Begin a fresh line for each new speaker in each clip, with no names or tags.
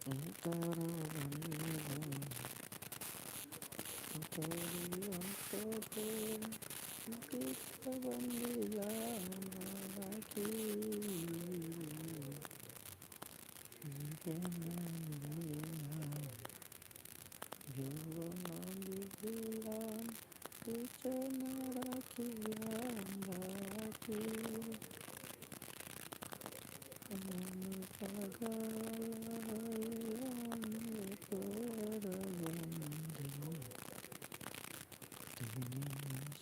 তুমি সে ফুলের ভিক্ষা ভুলে গেছি শুধু তুমি পাগল ফুলের গন্ধে তুমি সে ফুলের ভিক্ষা অন্তর বন্দিলাম রাখি জীবন দিলাম সূচনা রাখিলাম রাখি আমি পাগল হইলাম তোর বন্ধে তুমি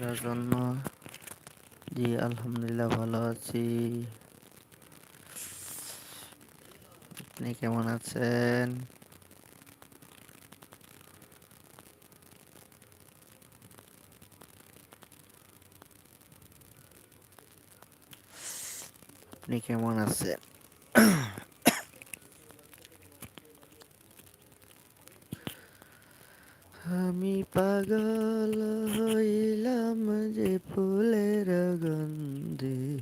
করার জন্য। জি আলহামদুলিল্লাহ ভালো আছি। আপনি কেমন আছেন? আপনি কেমন আছেন? আমি পাগল হইলাম যে ফুলের গন্ধে।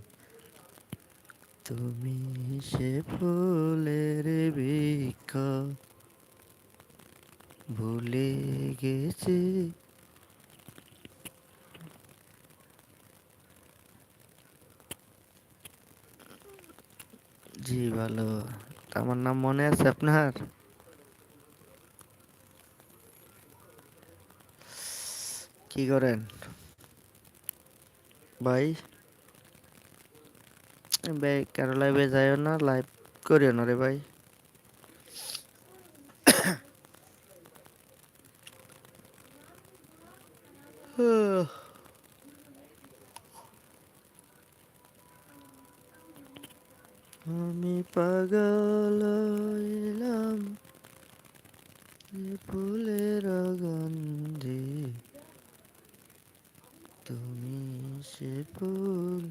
তুমি সে ফুলের বৃক্ষ। ভুলে গেছি। জি, ভালো। আমার নাম মনে আছে আপনার? কি করেন? ভাই? ভাই, কারও লাইভে যাইও না লাইভ করিও না রে ভাই। আমি পাগল হইলাম ফুলের গন্ধে। তুমি সে ফুল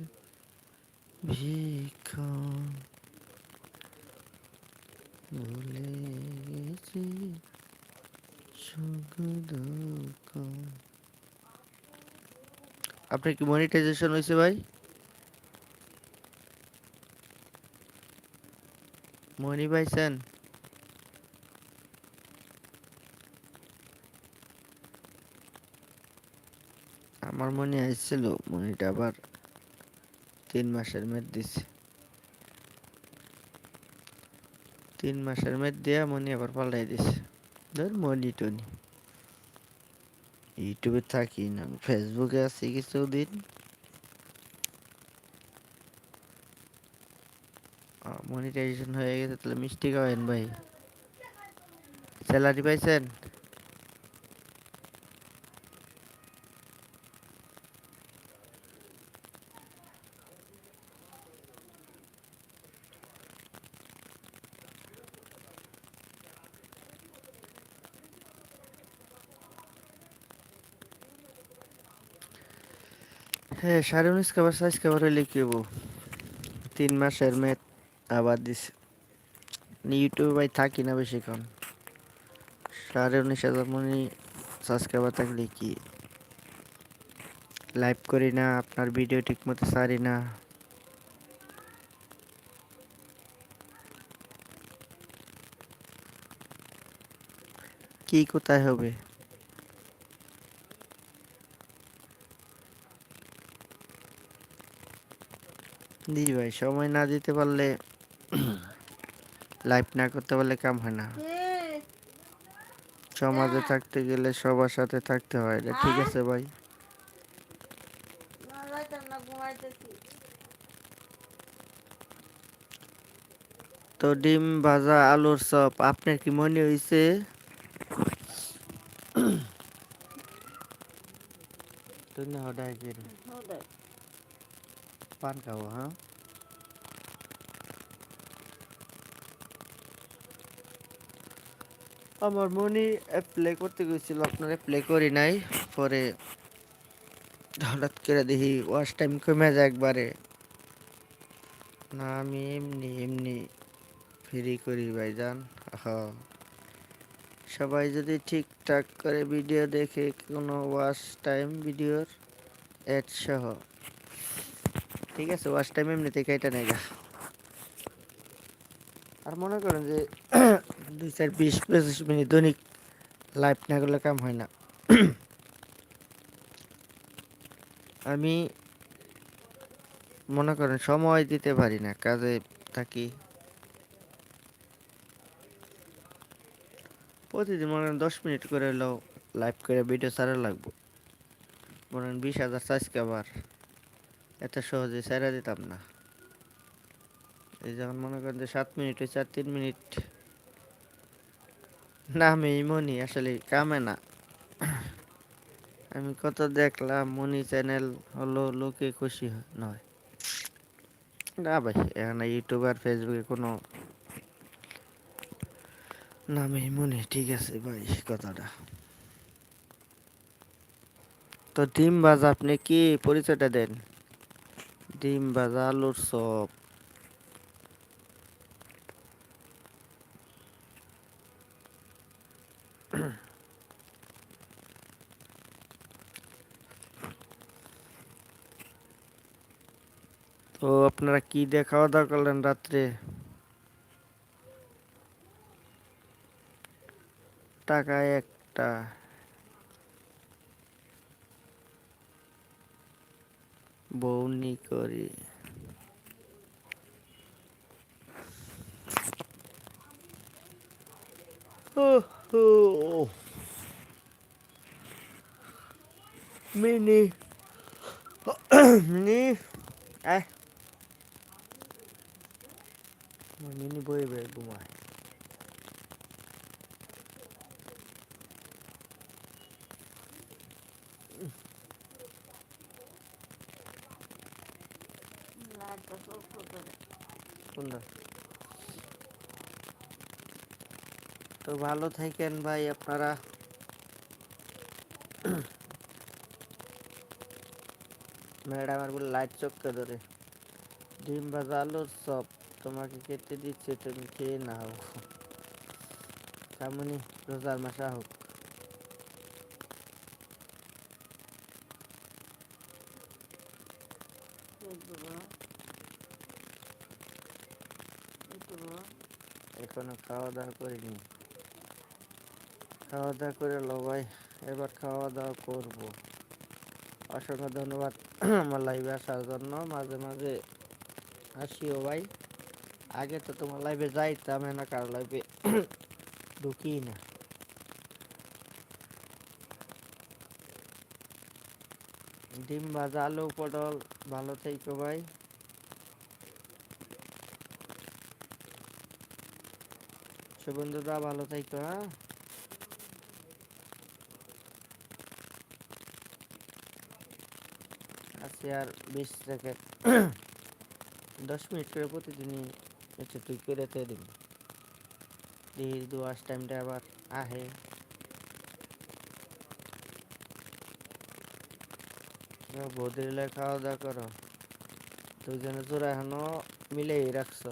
ভিক্ষা ভুলে গেছি সুখ দুঃখ আপনার কি মনিটাইজেশন হয়েছে ভাই মনি পাইছেন আমার মনে আসছিল মনিটা আবার তিন মাসের মেদ দিছে। তিন মাসের মেদ দিয়া মনি আবার পাল্টাই দিছে। ধর মনি টনি। ইউটিউবে থাকি না ফেসবুকে আছি কিছুদিন। মনিটাইজেশন হয়ে গেছে, তাহলে মিষ্টি খাওয়ান ভাই। স্যালারি পাইছেন? হ্যাঁ সাড়ে উনিশ খাবার, সাইজ খাবার কি হব তিন মাসের মেদ আবার দিছে। ইউটিউবে ভাই থাকি না বেশিক্ষণ সাড়ে উনিশ হাজার মনে সাবস্ক্রাইবার থাকলে কি? লাইভ করি না, আপনার ভিডিও ঠিক মতো সারি না। কি কোথায় হবে? জি ভাই সময় না দিতে পারলে লাইফ না করতে পারলে কাম হয় না। সমাজে থাকতে গেলে সবার সাথে থাকতে হয় এটা ঠিক আছে ভাই। তো ডিম ভাজা আলুর চপ আপনার কি মনে হয়েছে গেল পান খাব হ্যাঁ আমার মনি প্লে করতে গেছিল, আপনারা প্লে করি নাই, পরে হঠাৎ করে দেখি ওয়াশ টাইম কমে যায় একবারে। না, আমি এমনি এমনি ফ্রি করি ভাইজান হ সবাই যদি ঠিকঠাক করে ভিডিও দেখে কোনো ওয়াশ টাইম ভিডিওর অ্যাড সহ ঠিক আছে ওয়াশ টাইম এমনিতে কেটে নেই আর মনে করেন যে দুই চার বিশ পঁচিশ মিনিট দৈনিক লাইভ না করলে কাম হয় না। আমি মনে করেন সময় দিতে পারি না, কাজে থাকি। প্রতিদিন মনে করেন দশ মিনিট করে লাইভ করে ভিডিও ছাড়া লাগবো। মনে করেন বিশ হাজার সাবস্ক্রাইবার এত সহজে ছাড়া দিতাম না। এই যেমন মনে করেন যে সাত মিনিট হয়েছে আর তিন মিনিট না আমি মনি আসলে কামে না। আমি কত দেখলাম মনি চ্যানেল হলো লোকে খুশি নয়। না ভাই, এখানে ইউটিউব আর ফেসবুকে কোনো নামই মনে, ঠিক আছে ভাই, কথাটা। তো ডিম ভাজা আপনি কি পরিচয়টা দেন? ডিম ভাজা আলুর চপ তো আপনারা কি দিয়ে খাওয়া দাওয়া করলেন রাত্রে টাকায় একটা বউনি করি। মিনি। মিনি। আয় মিনি বই বে ঘুমায় কোনটা তো ভালো থাকেন ভাই আপনারা। ম্যাডাম আর বলে লাইট চক্কা ধরে। ডিম ভাজা, আলুর চপ, তোমাকে খেতে দিচ্ছে, তুমি খেয়ে নাও। তেমনি রোজার মাসা হোক এখনও খাওয়া দাওয়া করিনি। খাওয়া দাওয়া করে লো ভাই, এবার খাওয়া দাওয়া করব। অসংখ্য ধন্যবাদ আমার লাইভে আসার জন্য। মাঝে মাঝে আসিও ভাই। আগে তো তোমার লাইভে যাইতাম না কারও লাইভে ঢুকি না। ডিম ভাজা, আলু পটল, ভালো থেকো ভাই। বন্ধুরা, ভালো থাকতো হ্যাঁ? আজকে আর বিশ সেকেন্ড দশ মিনিট করে প্রতিদিনই একটু তুই করে তে দিন দেখি দুয়াশ টাইমটা আবার আহে। বৌদির লাই খাওয়া দাওয়া করো। দুজনে তোরা এখনও মিলেই রাখছো।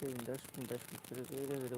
প্রতিদিন দশ মিনিট দশ মিনিট করে করে